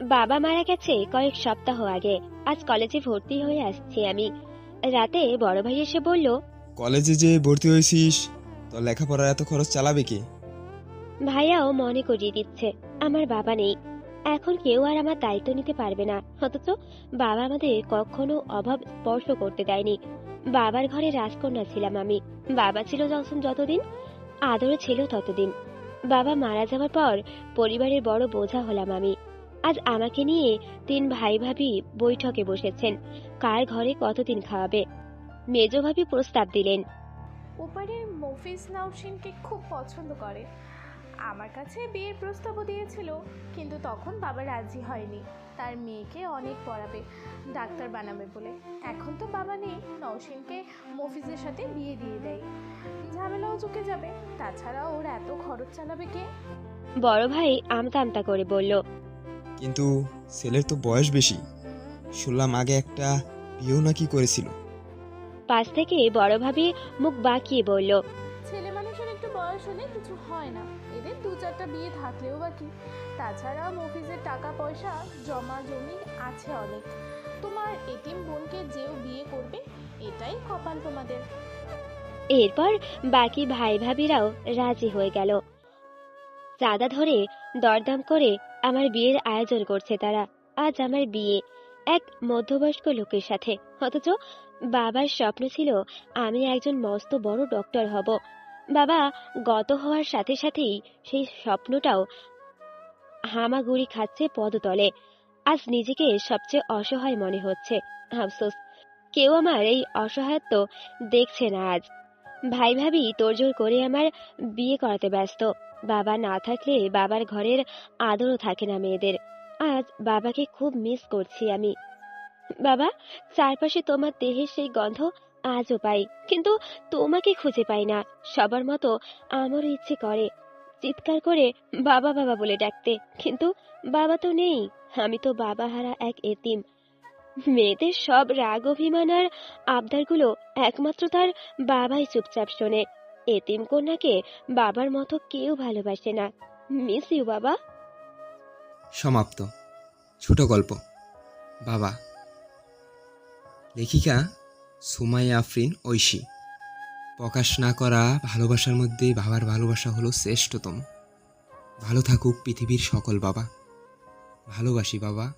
বাবা মারা গেছে কয়েক সপ্তাহ আগে। আজ কলেজে ভর্তি হয়ে আসছি আমি। রাতে বড় ভাই এসে বলল কলেজে যে ভর্তি হয়েছিস তোর লেখাপড়ার এত খরচ চালাবে কি? ভাইয়াও মনে করিয়ে দিচ্ছে আমার বাবা নেই। এখন কেউ আর আমার দায়িত্ব নিতে পারবে না। অথচ বাবা আমাদের কখনো অভাব স্পর্শ করতে দেয়নি। বাবার ঘরে রাজকন্যা ছিলাম আমি। বাবা ছিল যখন যতদিন আদরে ছিল ততদিন। বাবা মারা যাওয়ার পর পরিবারের বড় বোঝা হলাম আমি। আজ আমাকে নিয়ে তিন ভাই ভাবি বৈঠকে বসেছেন। কার ঘরে কতদিন খাওয়াবে? মেজ ভাবি প্রস্তাব দিলেন। ওপারের মফিজ নাউশিনকে খুব পছন্দ করে। আমার কাছে বিয়ের প্রস্তাবও দিয়েছিল কিন্তু তখন বাবা রাজি হয়নি। তার মেয়েকে অনেক পড়াবে ডাক্তার বানাবে বলে। এখন তো বাবা নেই নওশিনকে মফিজের সাথে বিয়ে দিয়ে দেয়। ঝামেলাও চুকে যাবে তাছাড়া ওর এত খরচ চালাবে কে? বড় ভাই আমতা আমতা করে বলল কিন্তু ছেলের তো বয়স বেশি। শুনলাম আগে একটা বিয়েও নাকি করেছিল। পাশ থেকে বড় ভাবি মুখ বাঁকিয়ে বলল ছেলে মানুষের একটু বয়স হলে কিছু হয় না। এদের দু চারটা বিয়ে থাকলেও বা কি? তাছাড়া মফিজের টাকা পয়সা জমা জমি আছে অনেক। তোমার এতিম বোনকে যেও বিয়ে করবে এটাই কপাল তোমাদের। এরপর বাকি ভাই ভাবিরাও রাজি হয়ে গেল। চাঁদা ধরে দরদাম করে আমার বিয়ের আয়োজন করছে তারা। আজ আমার বিয়ে। এক মধ্যবয়স্ক লোকের সাথে। অথচ বাবার স্বপ্ন ছিল আমি একজন মস্ত বড় ডক্টর হব। বাবা গত হওয়ার সাথে সাথেই সেই স্বপ্নটাও হামাগুড়ি খাচ্ছে পদতলে। আজ নিজেকে সবচেয়ে অসহায় মনে হচ্ছে। আফসোস। কেউ আমার এই অসহায়ত্ব দেখছে না আজ। ভাই ভাবি তোড়জোড় করে আমার বিয়ে করাতে ব্যস্ত। বাবা না থাকলে বাবার ঘরের আদরও থাকে না মেয়েদের। আজ বাবাকে খুব মিস করছি আমি। বাবা, চারপাশে তোমার দেহের সেই গন্ধ আজও পাই, কিন্তু তোমাকে খুঁজে পাই না। সবার মতো আমারও ইচ্ছে করে চিৎকার করে বাবা বাবা বলে ডাকতে, কিন্তু বাবা তো নেই। আমি তো বাবা হারা এক এতিম। মেয়েদের সব রাগ অভিমান আর আবদারগুলো একমাত্র তার বাবাই চুপচাপ শোনে। এতিম কন্যাকে বাবার মতো কেউ ভালোবাসে না। মিস ইউ, বাবা। সমাপ্ত। ছোট গল্প। বাবা। লেখিকা সুমাইয়া আফরিন ঐশী। প্রকাশ না করা ভালোবাসার মধ্যে বাবার ভালোবাসা হলো শ্রেষ্ঠতম। ভালো থাকুক পৃথিবীর সকল বাবা। ভালোবাসি, বাবা।